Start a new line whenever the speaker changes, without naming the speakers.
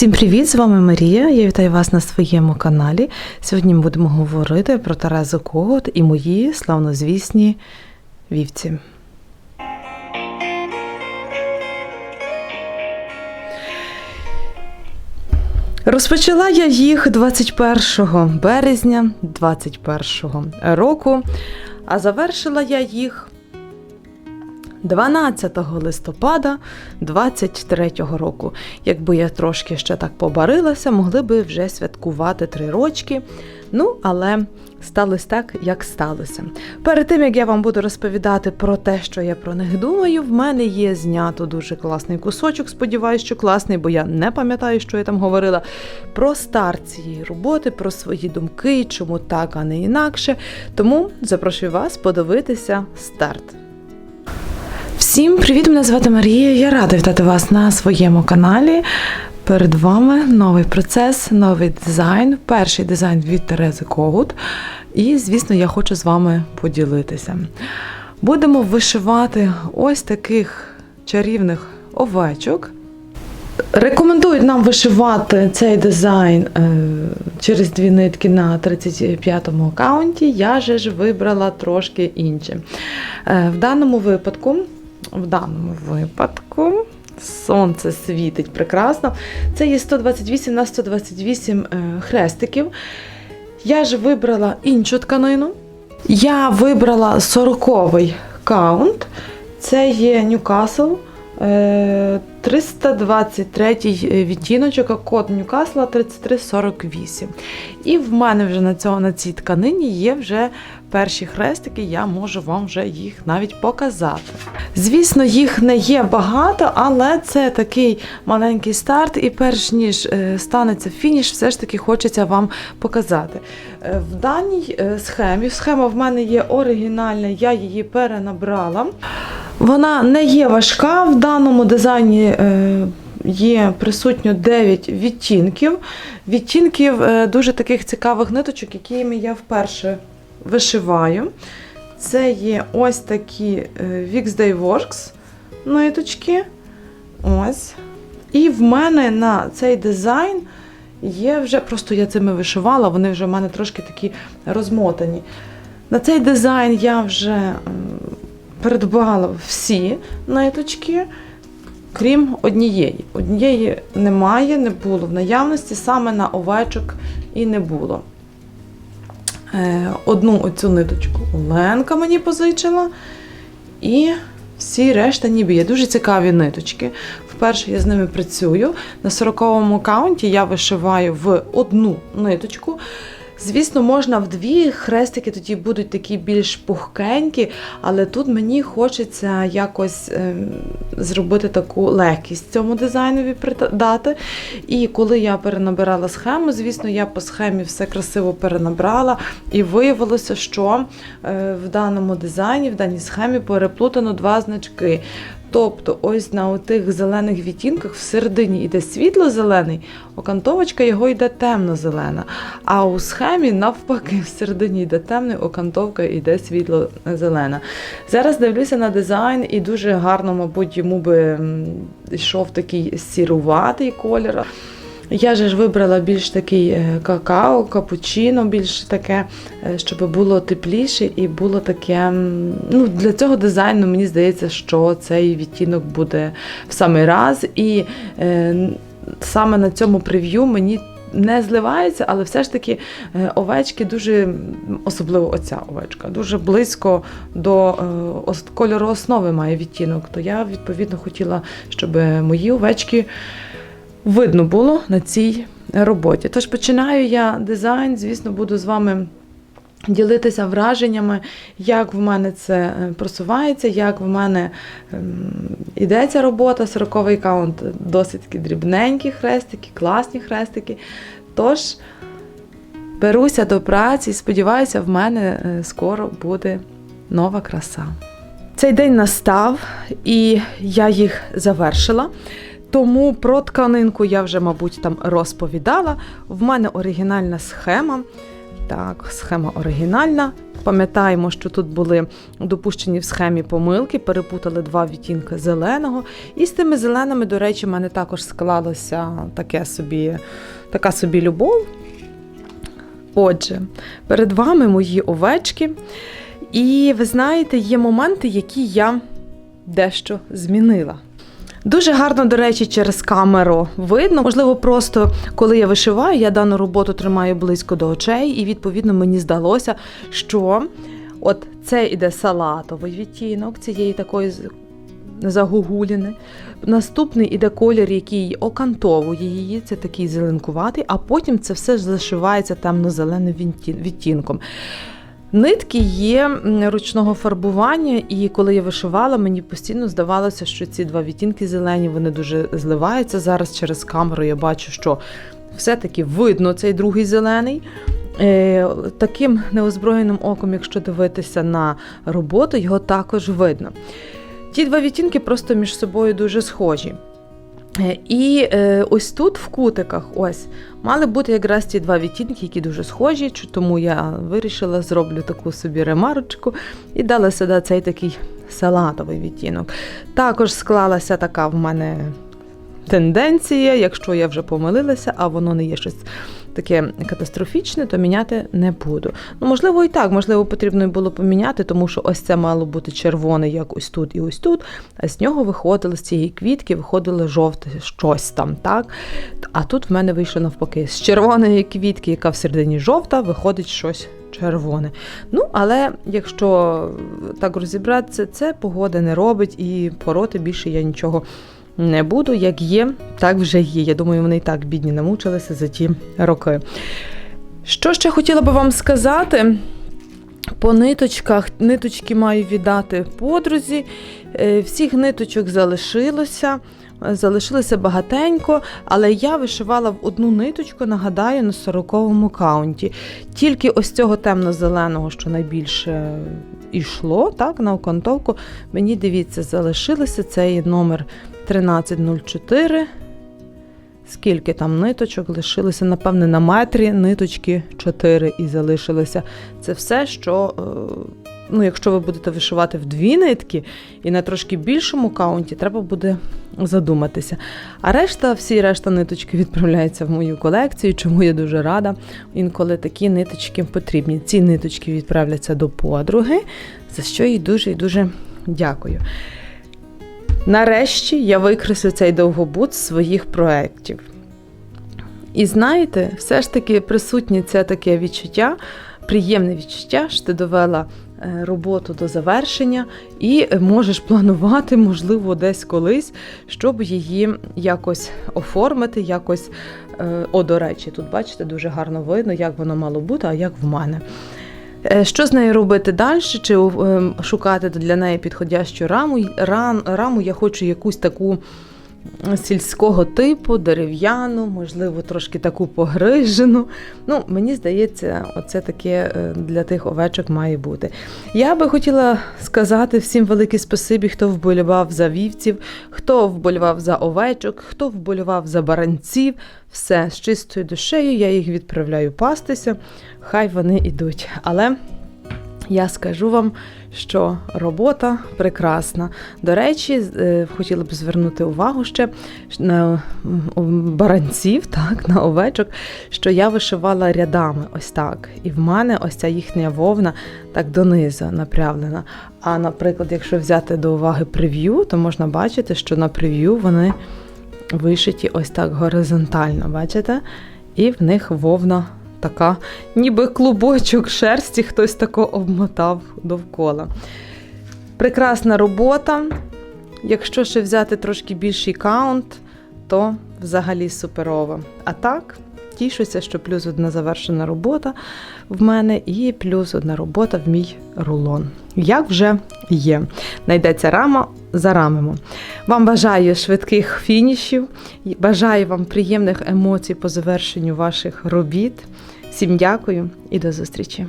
Всім привіт! З вами Марія. Я вітаю вас на своєму каналі. Сьогодні ми будемо говорити про Терезу Когут і мої славнозвісні вівці. Розпочала я їх 21 березня 2021 року, а завершила я їх 12 листопада 23 року. Якби я трошки ще так побарилася, могли би вже святкувати три рочки. Ну, але сталося так, як сталося. Перед тим як я вам буду розповідати про те, що я про них думаю, в мене є знято дуже класний кусочок. Сподіваюсь, що класний, бо я не пам'ятаю, що я там говорила. Про старт цієї роботи, про свої думки, чому так, а не інакше. Тому запрошую вас подивитися старт. Всім привіт! Мене звати Марія. Я рада вітати вас на своєму каналі. Перед вами новий процес, новий дизайн, перший дизайн від Терези Когут. І, звісно, я хочу з вами поділитися. Будемо вишивати ось таких чарівних овечок. Рекомендують нам вишивати цей дизайн е, через дві нитки на 35-му аккаунті. Я же ж вибрала трошки інше. Е, в даному випадку, в даному випадку. Сонце світить прекрасно. Це є 128 на 128 е, хрестиків. Я ж вибрала іншу тканину. Я вибрала 40-й каунт. Це є Ньюкасл. Е, 323 відтіночок, код Ньюкасла 3348. І в мене вже на, цього, на цій тканині є вже перші хрестики, я можу вам вже їх навіть показати. Звісно, їх не є багато, але це такий маленький старт, і перш ніж е, станеться фініш, все ж таки хочеться вам показати. Е, В даній е, схемі, схема в мене є оригінальна, я її перенабрала. Вона не є важка. В даному дизайні е, є присутньо 9 відтінків. Відтінків е, дуже таких цікавих ниточок, якими я вперше вишиваю. Це є ось такі е, Wixday Works ниточки. Ось. І в мене на цей дизайн є вже, просто я цими вишивала, вони вже в мене трошки такі розмотані. На цей дизайн я вже м, всі ниточки, крім однієї. Однієї немає, не було в наявності, саме на овечок і не було. Е, Одну оцю ниточку Оленка мені позичила. І всі решта ніби є. Дуже цікаві ниточки. Вперше я з ними працюю. На 40-му каунті я вишиваю в одну ниточку. Звісно, можна в дві хрестики тоді будуть такі більш пухкенькі, але тут мені хочеться якось ем, зробити таку легкість цьому дизайнові придати. І коли я перенабирала схему, звісно, я по схемі все красиво перенабрала, і виявилося, що е, в даному дизайні, в даній схемі переплутано два значки. Тобто, ось на тих зелених відтінках всередині йде світло-зелений, окантовочка його йде темно-зелена. А у схемі, навпаки, всередині йде темний, окантовка йде світло-зелена. Зараз дивлюся на дизайн і дуже гарно, мабуть, йому би йшов такий сіруватий колір. Я же ж вибрала більш такий е, какао, капучино, більш таке, е, щоб було тепліше і було таке. Ну, для цього дизайну мені здається, що цей відтінок буде в самий раз. І е, саме на цьому прев'ю мені. Не зливається, але все ж таки е, овечки дуже, особливо оця овечка, дуже близько до кольору основи має відтінок. То я відповідно хотіла, щоб мої овечки видно було на цій роботі. Тож починаю я дизайн, звісно, буду з вами. Ділитися враженнями, як в мене це е, просувається, як в мене ем, іде ця робота. Сороковий каунт досить такі дрібненькі хрестики, класні хрестики. Тож беруся до праці і сподіваюся, в мене е, скоро буде нова краса. Цей день настав, і я їх завершила. Тому про тканинку я вже, мабуть, там розповідала. В мене оригінальна схема. Так, схема оригінальна. Пам'ятаємо, що тут були допущені в схемі помилки, перепутали два відтінки зеленого. І з тими зеленими, до речі, в мене також склалося таке собі, така собі любов. Отже, перед вами мої овечки. І ви знаєте, є моменти, які я дещо змінила. Дуже гарно, до речі, через камеру видно. Можливо, просто коли я вишиваю, я дану роботу тримаю близько до очей, і відповідно мені здалося, що от це іде салатовий відтінок цієї такої загугуліни. Наступний іде колір, який окантовує її, це такий зеленкуватий, а потім це все зашивається темно-зеленим відтін- відтінком. Нитки є ручного фарбування, і коли я вишивала, мені постійно здавалося, що ці два відтінки зелені вони дуже зливаються. Зараз через камеру я бачу, що все-таки видно цей другий зелений. Е, Таким неозброєним оком, якщо дивитися на роботу, його також видно. Ті два відтінки просто між собою дуже схожі. Е, І е, ось тут, в кутиках, ось мали бути якраз ті два відтінки, які дуже схожі, тому я вирішила зроблю таку собі ремарочку і дала сюди цей такий салатовий відтінок. Також склалася така в мене тенденція, якщо я вже помилилася, а воно не є щось таке катастрофічне, то міняти не буду. Ну, можливо, і так, можливо, потрібно було поміняти, тому що ось це мало бути червоне, як ось тут і ось тут, а з нього виходило з цієї квітки, виходило жовте щось там, так? А тут в мене вийшло навпаки. З червоної квітки, яка всередині жовта, виходить щось червоне. Ну, але якщо так розібратися, це погода не робить і пороти більше я нічого не буду. Як є, так вже є. Я думаю, вони і так бідні намучилися за ті роки. Що ще хотіла би вам сказати? По ниточках ниточки маю віддати подрузі. Е, Всіх ниточок залишилося. Залишилося багатенько, але я вишивала в одну ниточку, нагадаю, на 40-му каунті. Тільки ось цього темно-зеленого, що найбільше ішло, так, на окантовку, мені дивіться, залишилося цей номер 1304. Скільки там ниточок лишилося, напевне, на метрі ниточки 4 і залишилося. Це все, що, е, ну, якщо ви будете вишивати в дві нитки і на трошки більшому каунті, треба буде задуматися. А решта, всі решта ниточки відправляються в мою колекцію, чому я дуже рада. Інколи такі ниточки потрібні. Ці ниточки відправляться до подруги, за що їй дуже і дуже дякую. Нарешті я викреслю цей довгобут з своїх проєктів. І знаєте, все ж таки присутнє це таке відчуття, приємне відчуття, що ти довела е, роботу до завершення і можеш планувати, можливо, десь колись, щоб її якось оформити, якось. е, О, до речі, тут бачите, дуже гарно видно, як воно мало бути, а як в мене. Е, Що з нею робити далі? Чи е, шукати для неї підходящу раму? Раму я хочу якусь таку сільського типу, дерев'яну, можливо, трошки таку погрижену. Ну, мені здається, оце таке е, для тих овечок має бути. Я би хотіла сказати всім велике спасибі, хто вболівав за вівців, хто вболівав за овечок, хто вболівав за баранців. Все з чистою душею, я їх відправляю пастися, хай вони йдуть. Але я скажу вам, що робота прекрасна. До речі, е, хотіла б звернути увагу ще на баранців, так, на овечок, що я вишивала рядами ось так. І в мене ось ця їхня вовна так донизу напрямлена. А, наприклад, якщо взяти до уваги прев'ю, то можна бачити, що на прев'ю вони вишиті ось так горизонтально, бачите? І в них вовна така, ніби клубочок шерсті, хтось тако обмотав довкола. Прекрасна робота. Якщо ще взяти трошки більший каунт, то взагалі суперово. А так, тішуся, що плюс одна завершена робота в мене, і плюс одна робота в мій рулон. Як вже є. Найдеться рама, зарамимо. Вам бажаю швидких фінішів, бажаю вам приємних емоцій по завершенню ваших робіт. Всім дякую і до зустрічі!